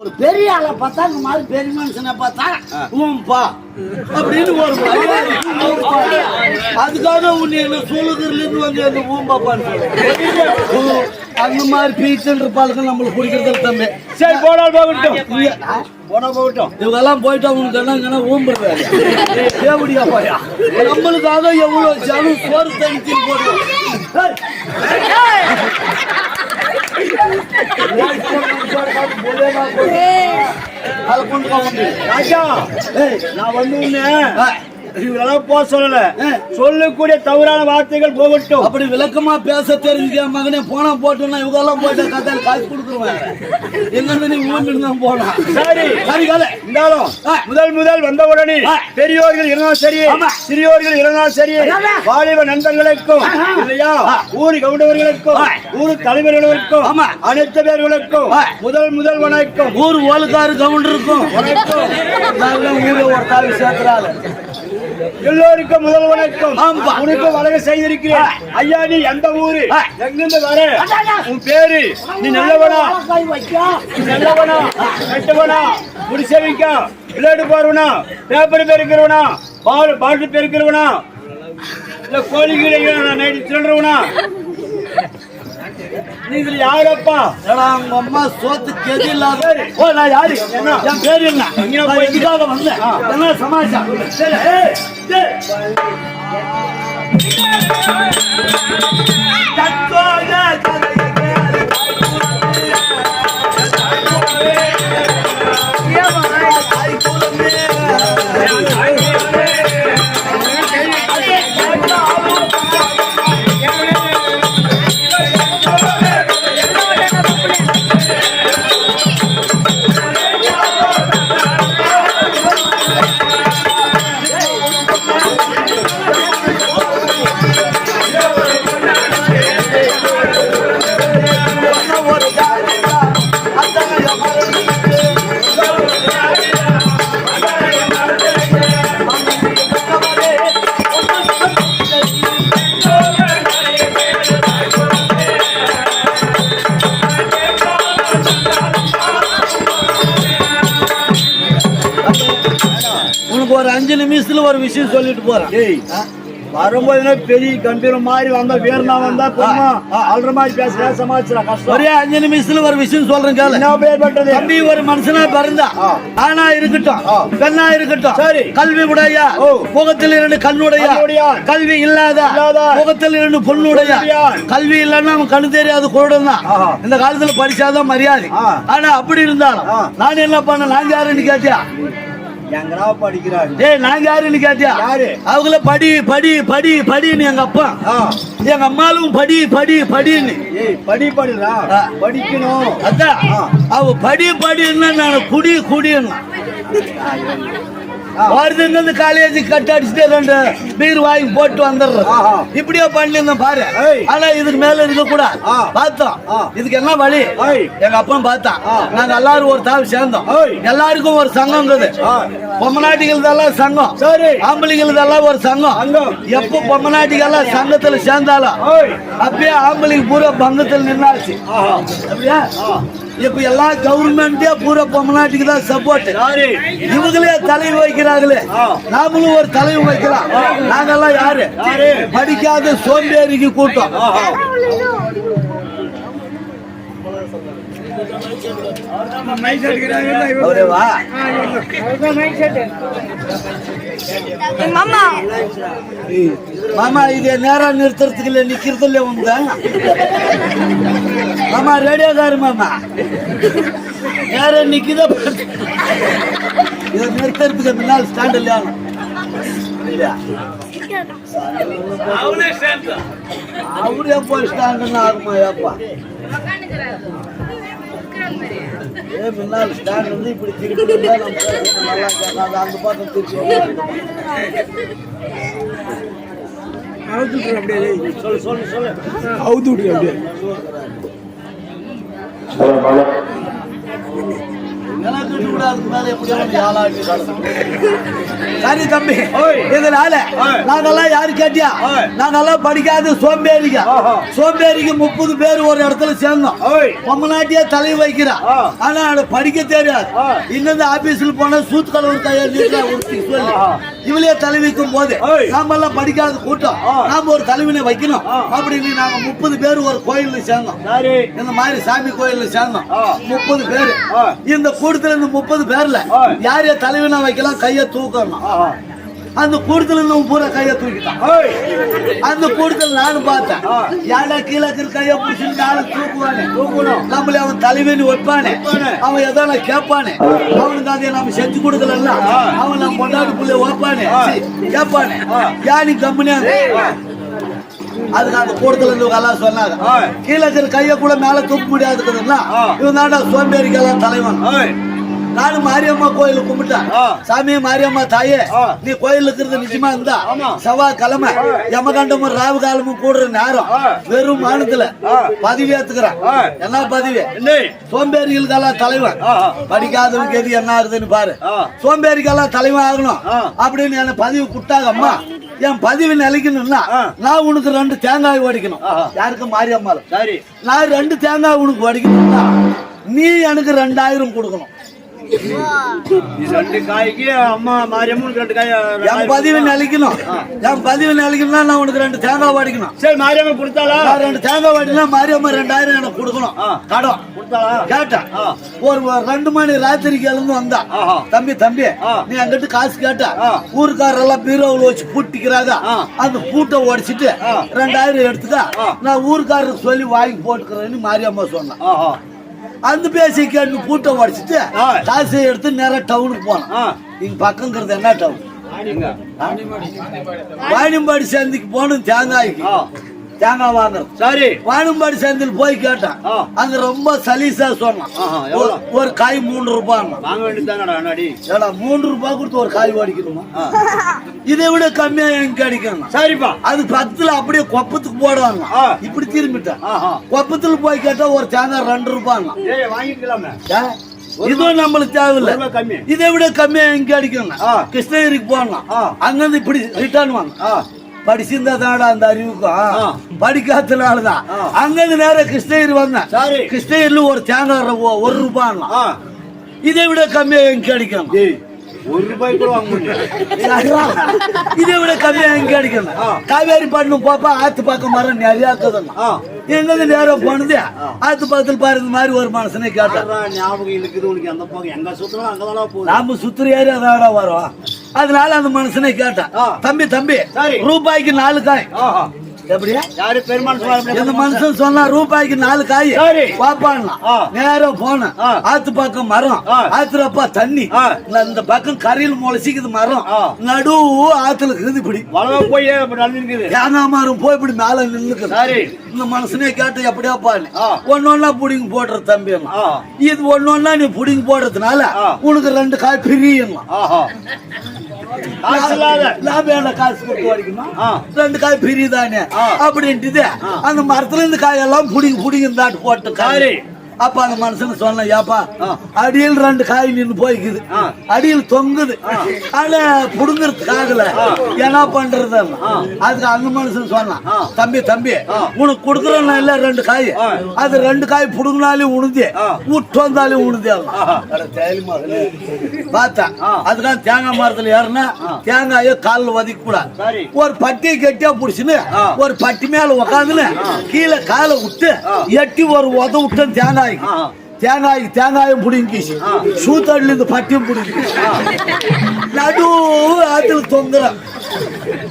ஒரு பெரிய ஆளை பார்த்தா இந்த மாதிரி பெரிய மனுஷனை பார்த்தா ஊம்பா. அப்படின்னு ஒரு. அதுக்காக உன்னை என்ன சூளுகர்ல இருந்து வந்து அந்த ஊம்பாப்பான்னு. அந்த மாதிரி பீச்சல் இருப்பாளுக்கு நம்மளுக்கு பிடிக்கிறது தம்பி. சரி போனால் போகட்டும். போனா போகட்டும். இவங்கெல்லாம் போயிட்டு அவங்களுக்கு என்னங்கன்னா ஊம்புறாரு தேவடியா போயா? நம்மளுக்காக எவ்வளவு ஜனம் சோறு தனிச்சு போடுறோம் ஏய். அதை கொண்டு போக முடியும் ராஜா நான் வந்து உன்னை இவரெல்லாம் போக சொல்லல. சொல்லக்கூடிய தவறான வார்த்தைகள் போகட்டும். அப்படி விளக்கமா பேச தெரிஞ்சுக்க மகனே? போனா போட்டோம்னா இவங்கெல்லாம் போயிட்டு கதையில காசு கொடுத்துருவேன் எங்க நீ ஊம்பிட்டு தான் போனா சரி. சரி காலை இருந்தாலும். முதல் முதல் வந்த உடனே. பெரியோர்கள் இருந்தாலும் சரி. சிறியோர்கள் இருந்தாலும் சரி. வாலிப நண்பர்களுக்கும். இல்லையா. ஊர் கவுண்டவர்களுக்கும். ஊர் தலைவர்களுக்கும். அனைத்து பேர்களுக்கும். முதல் முதல் வணக்கம் ஊர் ஓலுக்காரு கவுண்டர் இருக்கும் வணக்கம் நல்ல ஊரை ஒரு தாவி சேர்க்கிறாள் எல்லோருக்கும் முதல் வணக்கம். உனக்கு வழங்க செய்திருக்கிறேன் ஐயா நீ எந்த ஊரு. எங்கிருந்து வர உன் பேரு நீ நல்லவனா நீ நல்லவனா கெட்டவனா முடிசவிக்கா விளையாடு பாருவனா பேப்பர் பெருக்கிறவனா பால் பாட்டு பெருக்கிறவனா இல்ல கோழி கீழே நைட்டு திருடுறவனா நீங்கள் யாரப்பா? உங்க அம்மா சோத்து கெதி இல்லாத. ஓ நான் யாரு? என் பேர் என்ன? இதுக்காக வந்தேன். என்ன சமாச்சாரம்? சரி, ஒரு விஷயம் சொல்லிட்டு போறேன் ஏய் வரும்போது என்ன பெரிய கம்பீரம் மாதிரி வந்தா வேர்னா வந்தா பொம்மா அல்ற மாதிரி பேசுற சமாளிச்சுடா கஷ்டம் ஒரே அஞ்சு நிமிஷத்துல ஒரு விஷயம் சொல்றேன் என்ன பேர் பண்றது தம்பி ஒரு மனுஷனா பிறந்தா ஆ. ஆணா இருக்கட்டும். பெண்ணா இருக்கட்டும் சரி. கல்வி உடையா. முகத்தில் இரண்டு கண்ணுடையா. கல்வி இல்லாத. முகத்தில் இரண்டு பொண்ணுடையா. கல்வி இல்லைன்னா அவன் கண்ணு தெரியாத குருடன் தான். இந்த காலத்துல படிச்சாதான் மரியாதை. ஆனா அப்படி இருந்தாலும். நான் என்ன பண்ண நான் யாருன்னு கேட்டியா எங்கடா படிக்கிறாரு ஏய் நான் யாருன்னு கேட்டியா யாரு? அவங்கள படி படி படி படின்னு எங்க அப்பா. எங்க அம்மாலும் படி படி படின்னு ஏய் படி படிடா. படிக்கணும் அதான். அவ படி படின்னா நான் குடி குடின்னா ஆ. வருதுங்க காலேஜ் கட் அடிச்சுட்டு ரெண்டு பீர் வாங்கி போட்டு வந்துடுறோம் ஆஹா. இப்படியே பண்ணிருந்தேன் பாரு. ஆனா இதுக்கு மேல இருக்க கூடாது ஆ. பார்த்தோம். இதுக்கு என்ன வழி. எங்க அப்பா பார்த்தான். நாங்க எல்லாரும் ஒரு தாவி சேர்ந்தோம். எல்லாருக்கும் ஒரு சங்கம் இருக்குது ஆ. பொம்மநாட்டிகளுதெல்லாம் சங்கம் சரி ஆம்பளைங்களுதெல்லாம் ஒரு சங்கம். எப்ப பொம்மநாட்டிகள்லாம் சங்கத்துல சேர்ந்தாலும் ஏய் அப்பயே ஆம்பளைக்கு பூரா பங்கத்தில் நின்னாச்சு. அப்படியா இப்ப எல்லாம் கவர்மெண்டே பூரா பொம்மநாட்டுக்கு தான் சப்போர்ட் யாரு? இவங்களே தலைவி வைக்கிறாங்களே. நாமளும் ஒரு தலைவி வைக்கலாம். நாங்கெல்லாம் யாரு? யாரு? படிக்காத சோம்பேறிக்கு கூட்டம். மாமா. இது நேரம் நிறுத்துறதுக்கு இல்ல நிக்கிறது இல்ல உங்க மாமா ரேடியோக்காரு மாமா. நேரம் நிக்குதா இதை நிறுத்துறதுக்கு முன்னால் ஸ்டாண்ட் இல்லையா? அவரே போய் ஸ்டாண்டுன்னு ஆகுமா ஏப்பா? ஏ முன்னால் ஸ்டாண்ட் வந்து இப்படி திருப்பி நல்லா அந்த பக்கம் திருப்பி சொல்லு சொல்லு சொல்லு. என்ன எனக்கு கூட சரி தம்பி. இதனால. நாங்கெல்லாம் யாரு கேட்டியா. நாங்கெல்லாம் படிக்காத சோம்பேறிங்க ஆஹா. சோம்பேறிக்கு முப்பது பேர் ஒரு இடத்துல சேர்ந்தோம் ஓய் பொம்மநாட்டியா தலை வைக்கிறா ஆ. ஆனா படிக்க தெரியாது. இன்னும் ஆபீஸ்ல போனா சூத்து கலவர் கையா நீட்டா உடுத்தி சொல்லி ஆஹா. இவளே தலை வைக்கும் போது. நாம எல்லாம் படிக்காத கூட்டம். நாம ஒரு தலைவினை வைக்கணும். அப்படின்னு நாங்க முப்பது பேர் ஒரு கோயில்ல சேர்ந்தோம் சரி இந்த மாதிரி சாமி கோயில்ல சேர்ந்தோம். முப்பது பேரு. இந்த கூட்டத்துல இருந்து முப்பது பேர்ல ஆ. யார் யார் தலைவனா வைக்கலாம் கைய தூக்கணும் அந்த கூட்டத்துல இருந்து பூரா கைய தூக்கிட்டான். அந்த கூட்டத்தில் நானும் பார்த்தேன். யாரா கீழே இருக்கிற கைய பிடிச்சி நானும் தூக்குவானே? தூக்கணும். நம்மள அவன் தலைவனி வைப்பானே. அவன் எதனா கேட்பானே? அவனுக்கு அதை நம்ம செஞ்சு கொடுக்கல. அவன் நம்ம கொண்டாடு புள்ள வைப்பானே? கேட்பானே. யானி கம்பெனியா அதுக்கு அந்த கூட்டத்துல இருந்து எல்லாம் சொன்னாங்க. கீழே இருக்கிற கைய கூட மேல தூக்க முடியாதுக்குதுங்களா. இவன் தாண்டா சோம்பேறிக்கெல்லாம் தலைவன். நானும் மாரியம்மா கோயிலுக்கு கும்பிட்டேன். சாமி மாரியம்மா தாயே. நீ கோயில் இருக்கிறது நிஜமா இருந்தா ஆமா. செவ்வாய் கிழமை யமகண்டமும் ராவு காலமும் கூடுற நேரம். வெறும் மானத்துல ஆ. பதவி ஏத்துக்கிறேன். என்ன பதவி சோம்பேறிகளுக்கெல்லாம் தலைவன். படிக்காதவனுக்கு எது என்ன ஆகுதுன்னு பாரு. சோம்பேறிக்கெல்லாம் தலைவன் ஆகணும். அப்படின்னு என்ன பதவி கொடுத்தாங்க அம்மா என் பதவி நிலைக்கணும்னா. நான் உனக்கு ரெண்டு தேங்காய் உடைக்கணும். யாருக்கு மாரியம்மாள் சரி நான் ரெண்டு தேங்காய் உனக்கு உடைக்கணும்னா நீ எனக்கு ரெண்டாயிரம் கொடுக்கணும் என் பதிவு நிலைக்கணும் என் பதிவு நிலைக்கணும்னா நான் உனக்கு ரெண்டு தேங்காய் வாடிக்கணும் சரி மாரியம்மன் கொடுத்தாளா ரெண்டு தேங்காய் வாடினா மாரியம்மா ரெண்டாயிரம் எனக்கு கொடுக்கணும் கொடுத்தாளா கேட்டேன். ஒரு ரெண்டு மணி ராத்திரிக்கு எழுந்து வந்தா. தம்பி தம்பி. நீ அங்கிட்டு காசு கேட்ட. ஊருக்காரெல்லாம் பீரோவில் வச்சு பூட்டிக்கிறாங்க. அந்த பூட்டை உடைச்சிட்டு. ரெண்டாயிரம் எடுத்துக்க. நான் ஊருக்காரருக்கு சொல்லி வாங்கி போட்டுக்கிறேன்னு மாரியம்மா சொன்னான் அந்த பேசி கேட்டு பூட்டை உடைச்சிட்டு. காசை எடுத்து நேரா டவுனுக்கு போனேன். ஆ. இங்க பக்கங்கிறது என்ன டவுன்? வாணியம்பாடி சந்தைக்கு போகணும் தேங்காய்க்கு. தேங்காய் வாங்குறது சரி. வாணியம்பாடி சந்தையில் போய் கேட்டேன். அங்க ரொம்ப சலீசா சொன்னான்? ஒரு- காய் மூணு ரூபாய் வாங்க வேண்டியதானடா மூணு ரூபாய் கொடுத்து ஒரு காய் வாடிக்கணுமா. இதை விட கம்மியா எங்க கிடைக்கும் சரிப்பா. அது பக்கத்துல அப்படியே கொப்பத்துக்கு போடுவாங்க. இப்படி திரும்பிட்டேன். கொப்பத்துல போய் கேட்டா ஒரு தேங்காய் ரெண்டு ரூபாங்க வாங்கிக்கலாமே இதுவும் நம்மளுக்கு தேவையில்ல. இதை விட கம்மியா எங்க கிடைக்கும் ஆ. கிருஷ்ணகிரிக்கு போகலாம். ஆ. அங்கிருந்து இப்படி ரிட்டர்ன் வாங்க. படிச்சிருந்தா தானடா அந்த. அறிவுக்கும் படிக்காதனாலதான். அங்கிருந்து நேரம் கிருஷ்ணகிரி வந்தேன். சரி. கிருஷ்ணகிரில ஒரு தேங்காய் ஒரு ரூபாய் ஆ. இதை விட கம்மியா எங்க கிடைக்கும் ஏய். ஒரு ரூபாய் கூட வாங்க இதை விட கம்மியா எங்க கிடைக்கும் ஆ. காவேரி பட்டணம் போப்பா ஆத்து பக்கம் மரம் நிறைய ஆ. எங்க நேரம் போனது? ஆத்து பக்கத்துல பாரு இந்த மாதிரி ஒரு மனுஷனை கேட்டான். அதான் ஞாபகம் இருக்குது உனக்கு? எந்த பக்கம் எங்க சுத்தலாம் அங்கதானா போகுது? நாம சுத்துற தானடா வரோம். அதனால அந்த மனுஷனை கேட்டான். தம்பி தம்பி. ரூபாய்க்கு நாலு காய். ஆஹா எப்படியா? யாரு பெருமாள் இந்த மனுஷன் சொன்னா ரூபாய்க்கு நாலு காய். பாப்பான்னா. நேரம் போனேன் ஆ. ஆத்து பக்கம் மரம். ஆத்துறப்பா தண்ணி. இந்த பக்கம் கரையில் முளைச்சிக்குது மரம். நடு ஆத்துல இருக்குது இப்படி. போய் இப்படி நடந்துருக்குது? தேங்காய் மரம் போய் இப்படி மேல நின்னுக்குது இந்த மனுஷனே கேட்டு எப்படியா பாரு. ஆ. ஒன்னொன்னா புடிங்க போடுற தம்பி இது ஒன்னொன்னா நீ புடிங்க போடுறதுனால. உனக்கு ரெண்டு காய் பிரியலாம் ஆஹா. காசு இல்லாத. காசு கொடுத்து வரைக்குமா. ரெண்டு காய் பிரியுதானே. அப்படின்ட்டு அந்த மரத்துல இருந்து காயெல்லாம் புடிங்க புடிங்க போட்டு காய். அப்ப அந்த மனுஷன் சொன்ன ஏப்பா. அடியில் ரெண்டு காய் நின்னு போய்க்குது. அடியில் தொங்குது ஆனா புடுங்கறதுக்கு ஆகல என்ன பண்றது. அதுக்கு அந்த மனுஷன் சொன்னான். தம்பி தம்பி. உனக்கு கொடுக்குறேன் இல்ல ரெண்டு காய். அது ரெண்டு காய் புடுங்கினாலும் உணுதே. விட்டு வந்தாலும் உணுதே ஆஹா. பார்த்தா ஆ. அதுக்காக தேங்காய் மரத்துல ஏறினா தேங்காய கால்ல வதிக்க கூடாது சரி ஒரு பட்டியை கெட்டியா புடிச்சுன்னு. ஒரு பட்டி மேல உக்காந்துன்னு கீழே காலை விட்டு. எட்டி ஒரு உத விட்டேன் தேங்காய்க்கு. தேங்காய்க்கு தேங்காயும் புடிங்கிச்சு ஆ. சூத்தடில இந்த பட்டியும் புடிங்கி. நடு ஆத்துல தொங்குறேன்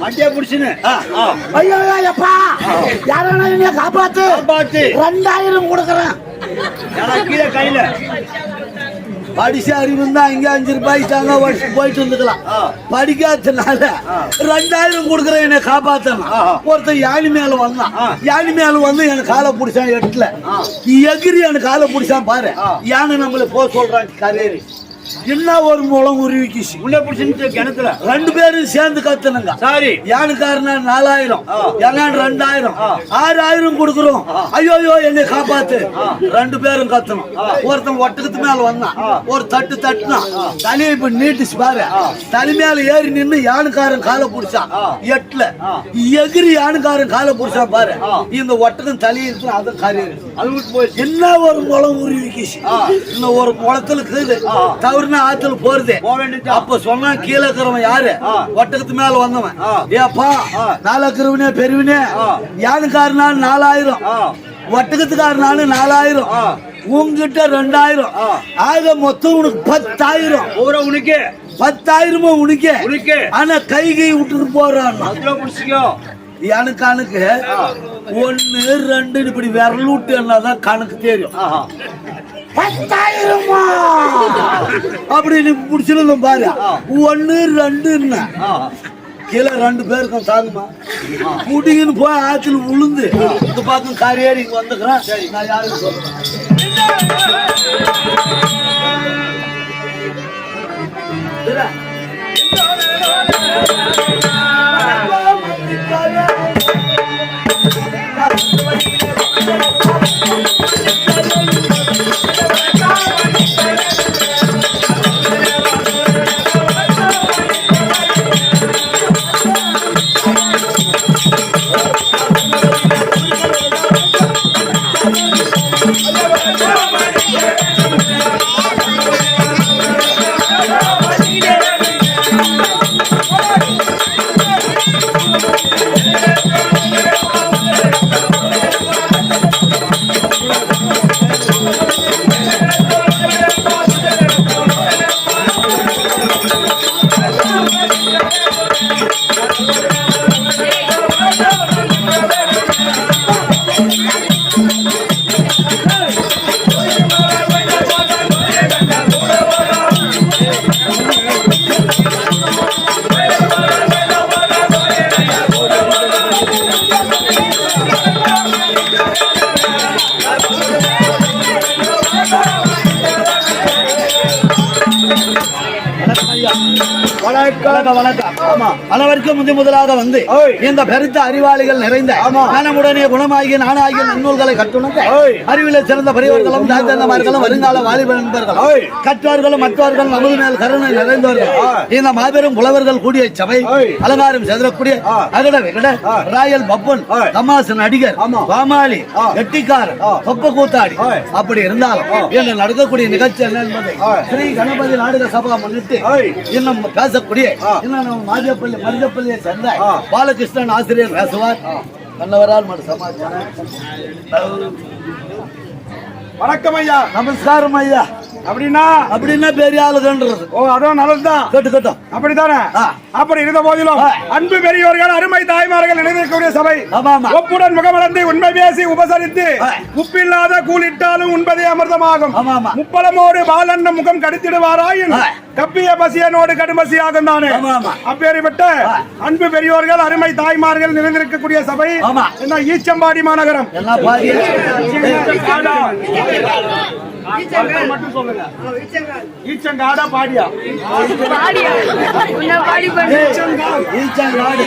மட்டியா புடிச்சுன்னு. ஐயோ ஐயப்பா. யாரான என்ன காப்பாத்து? பாத்து ரெண்டாயிரம் கொடுக்குறேன். கீழே கையில? படிச்ச அறிவு இருந்தா இங்க அஞ்சு ரூபாய்க்கு தேங்காய் வச்சு போயிட்டு வந்துக்கலாம் ஆ. படிக்காதனால ரெண்டாயிரம் கொடுக்குறேன் என்னை காப்பாத்தணும். ஒருத்தன் யானி மேல வந்தான். யானி மேல வந்து எனக்கு காலை பிடிச்சான் எட்டுல. எகிரி எனக்கு காலை பிடிச்சான் பாரு. யானை நம்மள போக சொல்றான் கரேரி என்ன ஒரு முளம் உருவிக்குச்சு? உன்னை பிடிச்சிருந்து கிணத்துல. ரெண்டு பேரும் சேர்ந்து கத்துனுங்க. சாரி. யானுக்காரனா நாலாயிரம். எங்கான் ரெண்டாயிரம். ஆறாயிரம் கொடுக்குறோம். ஐயோ ஐயோ என்னை காப்பாத்து. ரெண்டு பேரும் கத்தணும். ஒருத்தன் ஒட்டகத்து மேல வந்தான். ஒரு தட்டு தட்டுனான் தலையை இப்ப நீட்டுச்சு பாரு. தலை மேல ஏறி நின்னு யானுக்காரன் காலை புடிச்சான். எட்டுல. எகிரி யானுக்காரன் காலை புடிச்சான் பாரு. இந்த ஒட்டகம் தலையிருக்கு அதை போயிடுச்சு. என்ன ஒரு முளம் உருவிக்குச்சு? இன்னும் ஒரு முளத்துல இருக்குது தவறுனா ஆத்துல போறது. அப்ப சொன்னா கீழே இருக்கிறவன் யாரு. ஒட்டகத்து மேல வந்தவன். ஏப்பா. நாலக்கிறவனே பெருவினே. யானுக்காரனாலும் நாலாயிரம். ஆ. ஒட்டகத்துக்காரனாலும் நாலாயிரம். உங்ககிட்ட ரெண்டாயிரம். ஆக மொத்தம் உனக்கு பத்தாயிரம். உனக்கு? பத்தாயிரமும் உனக்கே? உனக்கு. ஆனா கை கை விட்டுட்டு போறான் எனக்கு கணக்கு ஒன்னு ரெண்டுன்னு இப்படி விரல் விட்டு என்னதான் கணக்கு தெரியும். பத்தாயிரமா? அப்படின்னு பிடிச்சிருந்தோம் பாரு. ஒன்னு ரெண்டுன்னு கீழே ரெண்டு பேருக்கும் தாங்குமா குடிங்கன்னு போய் ஆத்துல உளுந்து. இந்த பக்கம் கரையேறி இங்க வந்துக்கிறேன். நான் யாரும் சொல்றேன்? வணக்கம் வணக்கம் ஆமா அளவிற்கு முந்தி முதலாக வந்து. இந்த பெருத்த அறிவாளிகள் நிறைந்த. மனமுடனே குணமாகிய நானாகிய நன்னூல்களை ஓய். அறிவில சிறந்த பெரியவர்களும் தாய்த்தந்தமார்களும் வருங்கால வாலிப நண்பர்களும் ஓய். கற்றவர்களும் மற்றவர்கள் நமது மேல் கருணை நிறைந்தவர்கள். இந்த மாபெரும் புலவர்கள் கூடிய சபை. அலங்காரம் செதறக்கூடிய. அகட விகட. ராயல் பப்பன். தமாசு நடிகர். பாமாலி. கெட்டிக்காரன். சொப்ப கூத்தாடி. அப்படி இருந்தாலும் இன்று நடக்கக்கூடிய நிகழ்ச்சி என்ன என்பதை. ஸ்ரீ கணபதி நாடக சபா முன்னிட்டு. இன்னும் பேசக்கூடிய மாரியப்பள்ளி மருதப்பள்ளியை சேர்ந்த. பாலகிருஷ்ணன் ஆசிரியர் பேசுவார். நல்லவரால் மறு சமாச்சாரம். வணக்கம் ஐயா. நமஸ்காரம் ஐயா. அப்படின்னா? அப்படின்னா பெரிய ஆளுகன்றது ஓ அதுவும் நல்லதுதான். கட்டு கட்டும் அப்படித்தானே. அப்படி இருந்த போதிலும். அன்பு பெரியவர்கள் அருமை தாய்மார்கள் இணைந்திருக்கக்கூடிய சபை. ஒப்புடன் முகமலர்ந்து உண்மை பேசி உபசரித்து. உப்பில்லாத கூலிட்டாலும் உண்பதே அமிர்தமாகும். முப்பலமோடு பாலன்ன முகம் கடித்திடுவாராயின் ஆ. கப்பிய பசியனோடு கடுமசியாகும் தானே? ஆமா, ஆமா. அப்பேறிப்பட்ட ஆ. அன்பு பெரியோர்கள் அருமை தாய்மார்கள் நிறைந்திருக்கக்கூடிய சபை. என்ன ஈச்சம்பாடி மாநகரம்? ஈச்சங்காடா. பாடியா பாடியா? உன்னை பாடி பண்ணு ஈச்சங்காடு.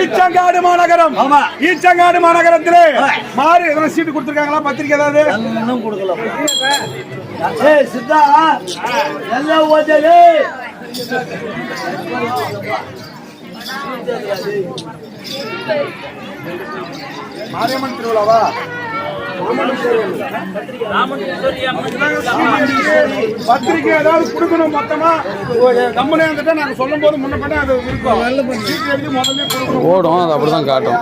ஈச்சங்காடு மாநகரம். ஆமா. ஈச்சங்காடு மாநகரத்திலே. மாறி எதனா சீட்டு கொடுத்திருக்காங்களா? பத்திரிக்கை ஏதாவது? இன்னும் கொடுக்கல ஏய் சித்தா எல்லாம் ஓதலே மாரியம்மன் திருவிழாவா? பத்திரிக்கை ஏதாவது கொடுக்கணும் மொத்தமா கம்பெனி வந்துட்டா நாங்க சொல்லும் போது முன்ன பண்ண அது இருக்கும் எழுதி முதல்ல ஓடும் அது அப்படிதான் காட்டும்.